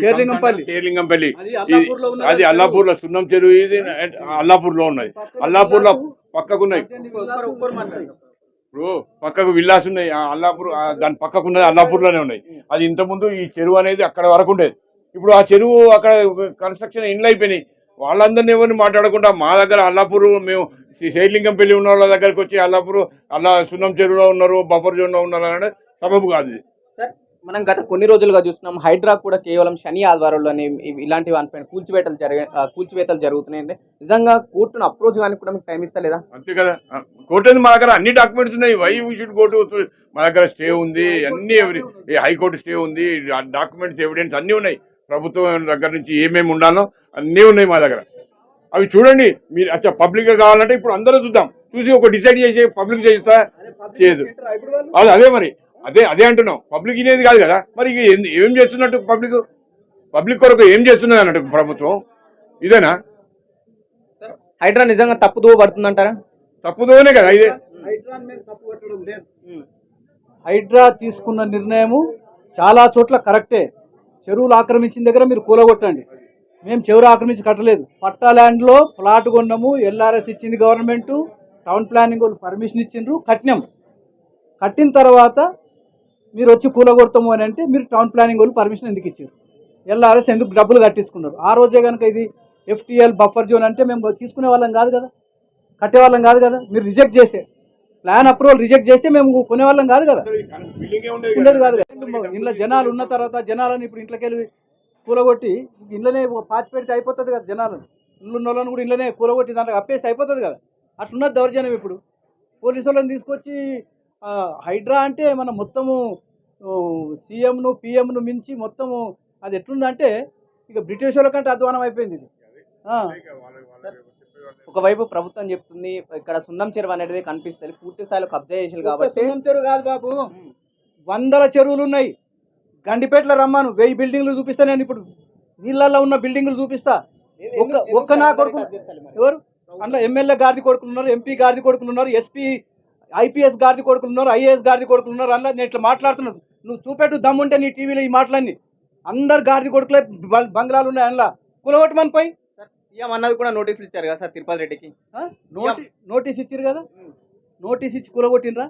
షేర్లింగంపల్లి. షేర్లింగంపల్లి. అది. అల్లాపూర్లో సున్నం చెరువు ఇది అల్లాపూర్లో ఉన్నది అల్లాపూర్లో పక్కకున్నాయి. ఇప్పుడు పక్కకు విల్లాస్ ఉన్నాయి. ఆ అల్లాపూర్ దాని పక్కకు ఉన్నది అల్లాపూర్లోనే ఉన్నాయి. అది ఇంత ముందు ఈ చెరువు అనేది అక్కడ వరకు ఉండేది. ఇప్పుడు ఆ చెరువు అక్కడ కన్స్ట్రక్షన్ ఇండ్లు అయిపోయినాయి. వాళ్ళందరినీ ఎవరిని మాట్లాడకుండా మా దగ్గర అల్లాపూర్ మేము శైలింగం పెళ్ళి ఉన్న వాళ్ళ దగ్గరికి వచ్చి అల్లాపూర్ అల్లా సున్నం చెరువులో ఉన్నారు బఫర్ జోన్లో ఉన్నారు అంటే సబబు కాదు ఇది. మనం గత కొన్ని రోజులుగా చూస్తున్నాం హైడ్రా కూడా కేవలం శని ఆధ్వర్యంలోనే ఇలాంటి వానిపైన కూల్చివేతలు జరిగే కూల్చివేతలు జరుగుతున్నాయండి నిజంగా కోర్టును అప్రోచ్ కానీ కూడా మీకు టైం ఇస్తలేదా? అంతే కదా. కోర్టు మా దగ్గర అన్ని డాక్యుమెంట్స్ ఉన్నాయి. వై వీ షుడ్ కోర్టు మా దగ్గర స్టే ఉంది అన్ని హైకోర్టు స్టే ఉంది డాక్యుమెంట్స్ ఎవిడెన్స్ అన్నీ ఉన్నాయి. ప్రభుత్వం దగ్గర నుంచి ఏమేమి ఉండాలో అన్నీ ఉన్నాయి మా దగ్గర. అవి చూడండి మీరు అచ్చా పబ్లిక్ కావాలంటే ఇప్పుడు అందరూ చూద్దాం. చూసి ఒక డిసైడ్ చేసి పబ్లిక్ చేస్తా చేయదు. అదే మరి. అదే అదే అంటున్నాం. పబ్లిక్ ఇనేది కాదు కదా. మరి ఏం చేస్తున్నట్టు పబ్లిక్ పబ్లిక్ కొరకు ఏం చేస్తున్నది అన్నట్టు ప్రభుత్వం? ఇదేనా? హైడ్రా నిజంగా తప్పుదో పడుతుందంటారా? తప్పుదోనే కదా ఇదే. హైడ్రా తీసుకున్న నిర్ణయము చాలా చోట్ల కరెక్టే. చెరువులు ఆక్రమించిన దగ్గర మీరు కూలగొట్టండి. మేము చెరువు ఆక్రమించి కట్టలేదు. పట్టా ల్యాండ్లో ప్లాట్ కొన్నాము ఎల్ఆర్ఎస్ ఇచ్చింది గవర్నమెంట్ టౌన్ ప్లానింగ్ వాళ్ళు పర్మిషన్ ఇచ్చిండ్రు కట్టినాం. కట్టిన తర్వాత మీరు వచ్చి కూలగొడతాము అని అంటే మీరు టౌన్ ప్లానింగ్ వాళ్ళు పర్మిషన్ ఎందుకు ఇచ్చారు? ఎల్ఆర్ఎస్ ఎందుకు డబ్బులు కట్టించుకున్నారు? ఆ రోజే కనుక ఇది ఎఫ్టీఎల్ బఫర్ జోన్ అంటే మేము తీసుకునే వాళ్ళం కాదు కదా? కట్టేవాళ్ళం కాదు కదా? మీరు రిజెక్ట్ చేస్తే ప్లాన్ అప్రూవల్ రిజెక్ట్ చేస్తే మేము కొనేవాళ్ళం కాదు కదా? ఉండేది కాదు కదా. ఇంట్లో జనాలు ఉన్న తర్వాత జనాలను ఇప్పుడు ఇంట్లోకి వెళ్ళి కూలగొట్టి ఇంట్లోనే పాతి పెడితే అయిపోతుంది కదా జనాలను. ఇల్లు ఉన్న వాళ్ళని కూడా ఇంట్లోనే కూలగొట్టి దాంట్లో అప్పేస్తే అయిపోతుంది కదా? అట్లున్నది దౌర్జన్యం ఇప్పుడు. పోలీసు వాళ్ళని తీసుకొచ్చి హైడ్రా అంటే మన మొత్తము సీఎంను పిఎంను మించి మొత్తము అది ఎట్లుందంటే ఇక బ్రిటిష్ వాళ్ళ కంటే అధ్వానం అయిపోయింది ఇది. ఒకవైపు ప్రభుత్వం చెప్తుంది ఇక్కడ సున్నం చెరువు అనేది కనిపిస్తుంది పూర్తి స్థాయిలో కబ్జా చేసారు కాబట్టి. సున్నం చెరువు కాదు బాబు. వందల చెరువులు ఉన్నాయి గండిపేటలో రమ్మాను వెయ్యి బిల్డింగ్లు చూపిస్తా నేను ఇప్పుడు. నీళ్ళల్లో ఉన్న బిల్డింగ్లు చూపిస్తా. ఒక్క ఒక్క నా కొడుకు ఎవరు? అందులో ఎమ్మెల్యే గారిది కొడుకులు ఉన్నారు ఎంపీ గారిది కొడుకులు ఉన్నారు ఎస్పీ ఐపీఎస్ గారిది కొడుకులు ఉన్నారు ఐఏఎస్ గారిది కొడుకులు ఉన్నారు అందులో నేను ఇట్లా మాట్లాడుతున్నాను నువ్వు చూపెట్టు దమ్ముంటే నీ టీవీలో ఈ మాటలన్నీ. అందరు గారిది కొడుకులే బంగ్లాలు ఉన్నాయి అందులో. కులగొట్టమని పోయి. సీఎం అన్నది కూడా నోటీసులు ఇచ్చారు కదా సార్ తిరుపతి రెడ్డికి. నోటీస్ ఇచ్చారు కదా? నోటీస్ ఇచ్చి కూలగొట్టినరా